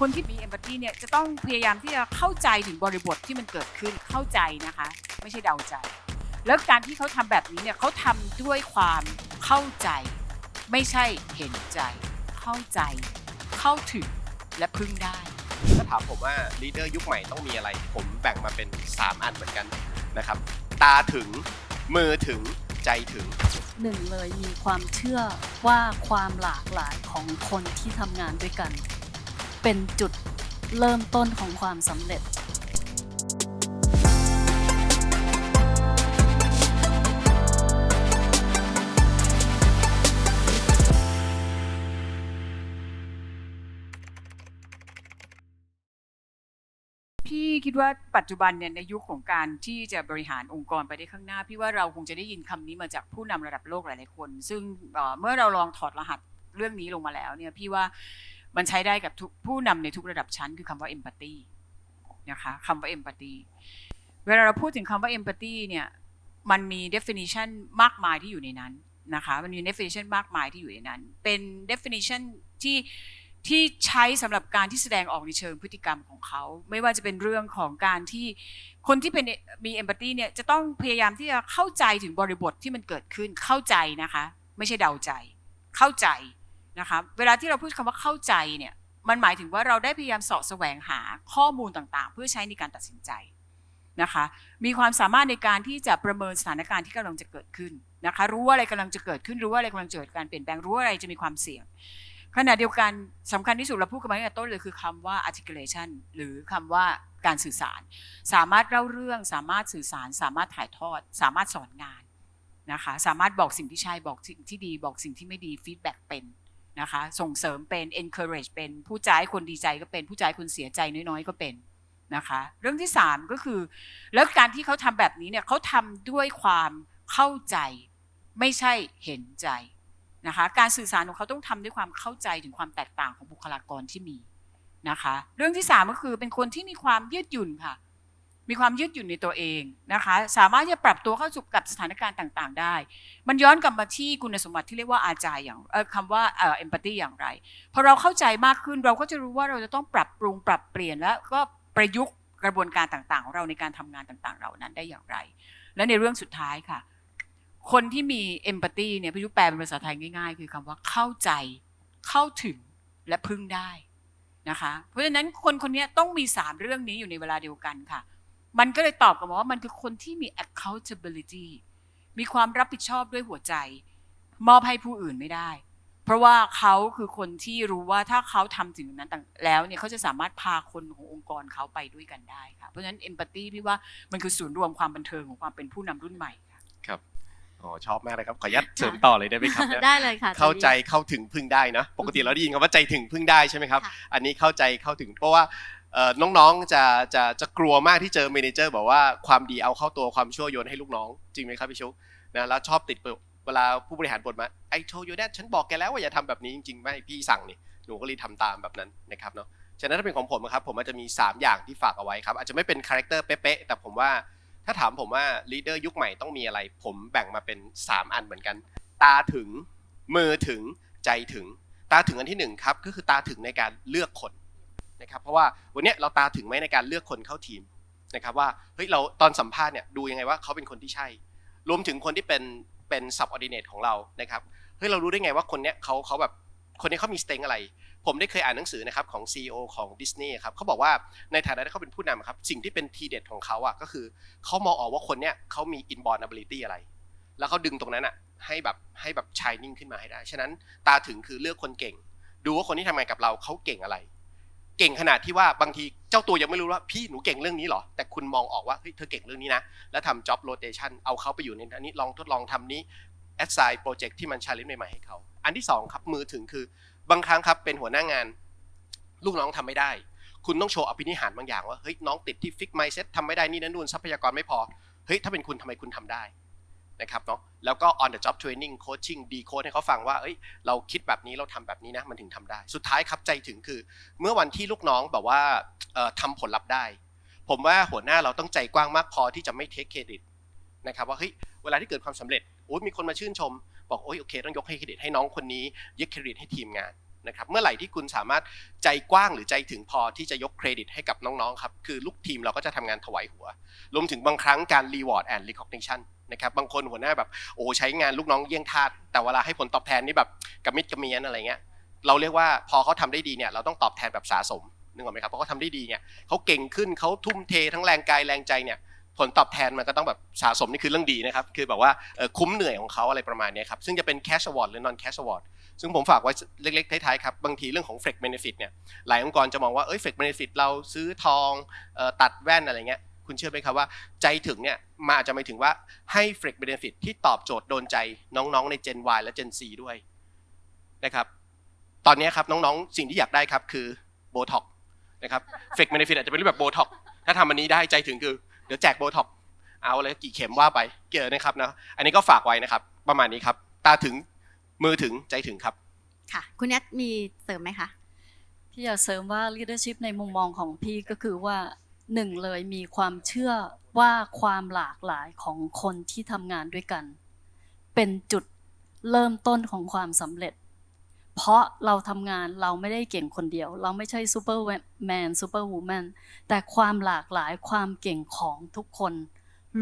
คนที่มีเอมพัตตีเนี่ยจะต้องพยายามที่จะเข้าใจถึงบริบทที่มันเกิดขึ้นเข้าใจนะคะ ไม่ใช่เดาใจ แล้วการที่เขาทำแบบนี้เนี่ยเขาทำด้วยความเข้าใจ ไม่ใช่เห็นใจ เข้าใจ เข้าถึงและพึ่งได้ถ้าถามผมว่าลีดเดอร์ยุคใหม่ต้องมีอะไร ผมแบ่งมาเป็น 3 อันเหมือนกันนะครับ ตาถึงมือถึงใจถึงหนึ่งเลยมีความเชื่อว่าความหลากหลายของคนที่ทำงานด้วยกัน เป็นจุดเริ่มต้นของความสำเร็จพี่คิดว่าปัจจุบันเนี่ยในยุคของการที่จะบริหารองค์กรไปได้ข้างหน้า พี่ว่าเราคงจะได้ยินคำนี้มาจากผู้นำระดับโลกหลาย ๆ คน ซึ่งเเมื่อเราลองถอดรหัสเรื่องนี้ลงมาแล้วเนี่ยพี่ว่า มันใช้ได้กับทุกผู้นำในทุกระดับชั้นคือคำว่า empathy นะคะคำว่า empathy เวลาเราพูดถึงคำว่า empathy เนี่ยมันมี definition มากมายที่อยู่ในนั้นนะคะมันมี definition มากมายที่อยู่ในนั้น เป็น definition ที่ที่ใช้สำหรับการที่แสดงออกในเชิงพฤติกรรมของเขา ไม่ว่าจะเป็นเรื่องของการที่คนที่เป็นมีเอมพัตตีเนี่ยจะต้องพยายามที่จะเข้าใจถึงบริบทที่มันเกิดขึ้นเข้าใจนะคะ ไม่ใช่เดาใจ เข้าใจ นะคะเวลาที่เราพูดคำว่าเข้าใจเนี่ยมันหมายถึงว่าเราได้พยายามเสาะแสวงหาข้อมูลต่างๆ เพื่อใช้ในการตัดสินใจนะคะมีความสามารถในการที่จะประเมินสถานการณ์ที่กำลังจะเกิดขึ้นนะคะรู้ว่าอะไรกำลังจะเกิดขึ้นรู้ว่าอะไรกำลังจะเกิดการเปลี่ยนแปลงรู้ว่าอะไรจะมีความเสี่ยงขณะเดียวกันสำคัญที่สุดเราพูดกันมาตั้งแต่ต้นเลยคือคำว่า articulation หรือคำว่าการสื่อสาร สามารถเล่าเรื่อง สามารถสื่อสาร สามารถถ่ายทอด สามารถสอนงานนะคะสามารถบอกสิ่งที่ใช่บอกสิ่งที่ดี บอกสิ่งที่ไม่ดี feedback เป็น นะคะส่งเสริมเป็น encourage เป็นผู้ใจคนดีใจก็เป็นผู้ใจคนเสียใจน้อยๆ ก็เป็นนะคะเรื่องที่สามก็คือ แล้วการที่เขาทำแบบนี้เนี่ยเขาทำด้วยความเข้าใจไม่ใช่เห็นใจนะคะการสื่อสารของเขาต้องทำด้วยความเข้าใจถึงความแตกต่างของบุคลากรที่มีนะคะเรื่องที่สามก็คือเป็นคนที่มีความยืดหยุ่นค่ะ มีความยืดหยุ่นในตัวเองนะคะ สามารถที่จะปรับตัวเข้าสู่กับสถานการณ์ต่างๆ ได้ มันย้อนกลับมาที่คุณสมบัติที่เรียกว่าอาจายอย่างคำว่าเอ่อ empathy อย่างไรพอเราเข้าใจมากขึ้นเราก็จะรู้ว่าเราจะต้องปรับปรุงปรับเปลี่ยนแล้วก็ประยุกต์กระบวนการต่างๆของเราในการทำงานต่างๆ เหล่านั้นได้อย่างไร และในเรื่องสุดท้ายค่ะ คนที่มีเอมพัตตีเนี่ยพี่ยุแปลเป็นภาษาไทยง่ายๆ คือคำว่าเข้าใจเข้าถึงและพึ่งได้นะคะ เพราะฉะนั้นคนคนนี้ต้องมีสามเรื่องนี้อยู่ในเวลาเดียวกันค่ะ มันก็เลยตอบกลับมาว่ามันคือคนที่มี accountability มีความรับผิดชอบด้วยหัวใจ มอบให้ผู้อื่นไม่ได้ เพราะว่าเขาคือคนที่รู้ว่าถ้าเขาทำถึงนั้นต่างแล้วเนี่ยเขาจะสามารถพาคนขององค์กรเขาไปด้วยกันได้ค่ะเพราะฉะนั้น empathy พี่ว่ามันคือศูนย์รวมความบันเทิงของความเป็นผู้นำรุ่นใหม่ค่ะครับอ๋อชอบมากเลยครับขออนุญาตเสริมต่อเลยได้ไหมครับเนี่ยได้เลยค่ะ เข้าใจเข้าถึงพึ่งได้นะปกติเราได้ยินคำว่าใจถึงพึ่งได้ใช่ไหมครับค่ะอันนี้เข้าใจเข้าถึงเพราะว่าเอ่อ น้องๆจะจะจะกลัวมากที่เจอเมนเจอร์บอกว่าความดีเอาเข้าตัวความชั่วโยนให้ลูกน้อง จริงไหมครับพี่ชุนะแล้วชอบติดเวลาผู้บริหารบ่นมาไอ้โชยูแดดฉันบอกแกแล้วว่าอย่าทำแบบนี้จริงๆไม่พี่สั่งนี่หนูก็เลยทำตามแบบนั้นนะครับเนาะฉะนั้นถ้าเป็นของผมครับผมอาจจะมี 3 อย่างที่ฝากเอาไว้ครับอาจจะไม่เป็นคาแรคเตอร์เป๊ะๆแต่ผมว่าถ้าถามผมว่าลีดเดอร์ยุคใหม่ต้องมีอะไร ผมแบ่งมาเป็น 3 อันเหมือนกัน ตาถึงมือถึงใจถึง ตาถึงอันที่หนึ่งครับก็คือตาถึงในการเลือกคน นะครับเพราะว่าวันนี้เราตาถึงไหมในการเลือกคนเข้าทีมนะครับว่าเฮ้ยเราตอนสัมภาษณ์เนี่ยดูยังไงว่าเขาเป็นคนที่ใช่ รวมถึงคนที่เป็นเป็น subordinate ของเรานะครับเฮ้ยเรารู้ได้ไงว่าคนเนี้ยเขาเขาแบบคนนี้เขามีสเต็งอะไร ผมได้เคยอ่านหนังสือนะครับของ CEO ของดิสนีย์ครับเขาบอกว่าในฐานะที่เขาเป็นผู้นำครับสิ่งที่เป็นทีเด็ดของเขาอะก็คือเขามองออกว่าคนเนี้ยเขามี inborn ability อะไร แล้วเขาดึงตรงนั้นอะให้แบบให้แบบ shining ขึ้นมาให้ได้ ฉะนั้นตาถึงคือเลือกคนเก่ง ดูว่าคนที่ทำงานกับเราเขาเก่งอะไร เก่งขนาดที่ว่าบางทีเจ้าตัวยังไม่รู้ว่าพี่หนูเก่งเรื่องนี้หรอ แต่คุณมองออกว่าเฮ้ยเธอเก่งเรื่องนี้นะ แล้วทำ job rotation เอาเขาไปอยู่ในอันนี้ลองทดลองทำนี้ assign project ที่มัน challenge ใหม่ๆให้เขา อันที่สองครับมือถึงคือบางครั้งครับเป็นหัวหน้างาน ลูกน้องทำไม่ได้ คุณต้องโชว์อภินิหารบางอย่างว่าเฮ้ยน้องติดที่ fix mindset ทำไม่ได้นี่นั่นนู่นทรัพยากรไม่พอเฮ้ยถ้าเป็นคุณทำไมคุณทำได้ นะครับเนาะแล้วก็ on the job training coaching decode ให้เขาฟังว่าเอ้ยเราคิดแบบนี้เราทำแบบนี้นะมันถึงทำได้ สุดท้ายครับใจถึงคือ เมื่อวันที่ลูกน้องแบบว่าเอ่อทำผลลัพธ์ได้ ผมว่าหัวหน้าเราต้องใจกว้างมากพอที่จะไม่เทคเครดิตนะครับว่าเฮ้ยเวลาที่เกิดความสำเร็จโอ้ยมีคนมาชื่นชม บอกโอ้ยโอเค ต้องยกให้เครดิตให้น้องคนนี้ยกเครดิตให้ทีมงาน นะครับเมื่อไหร่ที่คุณสามารถใจกว้างหรือใจถึงพอที่จะยกเครดิตให้กับน้องๆครับคือลูกทีมเราก็จะทำงานถวายหัว รวมถึงบางครั้งการ reward and recognition นะครับบางคนหัวหน้าแบบโอ้ใช้งานลูกน้องเยี่ยงทาสแต่เวลาให้ผลตอบแทนนี่แบบกระมิดกระเมียนอะไรเงี้ยเราเรียกว่าพอเขาทำได้ดีเนี่ยเราต้องตอบแทนแบบสะสมนึกออกไหมครับเพราะเขาทำได้ดีเนี่ยเขาเก่งขึ้นเขาทุ่มเททั้งแรงกายแรงใจเนี่ย ผลตอบแทนมันก็ต้องแบบสะสมนี่คือเรื่องดีนะครับ คือแบบว่าคุ้มเหนื่อยของเขาอะไรประมาณนี้ครับ ซึ่งจะเป็น cash award หรือ non cash award ซึ่งผมฝากไว้เล็กๆท้ายๆครับ บางทีเรื่องของ flex benefit เนี่ย หลายองค์กรจะมองว่า เอ้ย flex benefit เราซื้อทองตัดแว่นอะไรเงี้ย คุณเชื่อไหมครับว่าใจถึงเนี่ยมาอาจจะหมายถึงว่าให้ flex benefit ที่ตอบโจทย์โดนใจน้องๆใน Gen Y และ Gen C ด้วยนะครับ ตอนนี้ครับน้องๆ สิ่งที่อยากได้ครับคือ Botox นะครับ flex benefit อาจจะเป็นรูปแบบ Botox ถ้าทำอันนี้ได้ใจถึงคือ ดี๋ยวแจก Botox เอาเลยกี่เข็มว่าไปเกี่ยวนะครับนะอันนี้ก็ฝากไว้นะครับ ประมาณนี้ครับ ตาถึงมือถึงใจถึงครับ ค่ะ คุณแนทมีเสริมไหมคะพี่อยากเสริมว่า leadership ในมุมมองของพี่ก็คือว่าหนึ่งเลยมีความเชื่อว่าความหลากหลายของคนที่ทำงานด้วยกัน เป็นจุดเริ่มต้นของความสำเร็จ เพราะเราทำงานเราไม่ได้เก่งคนเดียว เราไม่ใช่ซูเปอร์แมนซูเปอร์วูแมนแต่ความหลากหลายความเก่งของทุกคน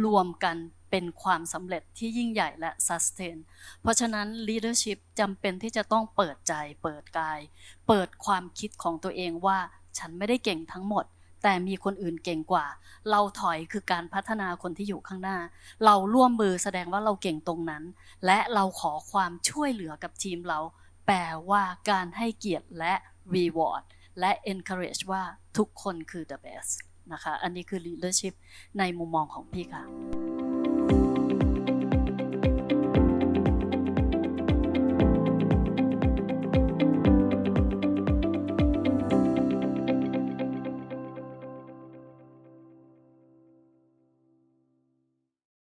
รวมกันเป็นความสำเร็จที่ยิ่งใหญ่และ sustain เพราะฉะนั้น leadership จำเป็นที่จะต้องเปิดใจเปิดกาย เปิดความคิดของตัวเองว่าฉันไม่ได้เก่งทั้งหมด แต่มีคนอื่นเก่งกว่า เราถอยคือการพัฒนาคนที่อยู่ข้างหน้า เราร่วมมือแสดงว่าเราเก่งตรงนั้น และเราขอความช่วยเหลือกับทีมเรา แปลว่าการให้เกียรติและ reward และ encourage ว่าทุกคนคือ the best นะคะ อันนี้คือ leadership ในมุมมองของพี่ค่ะ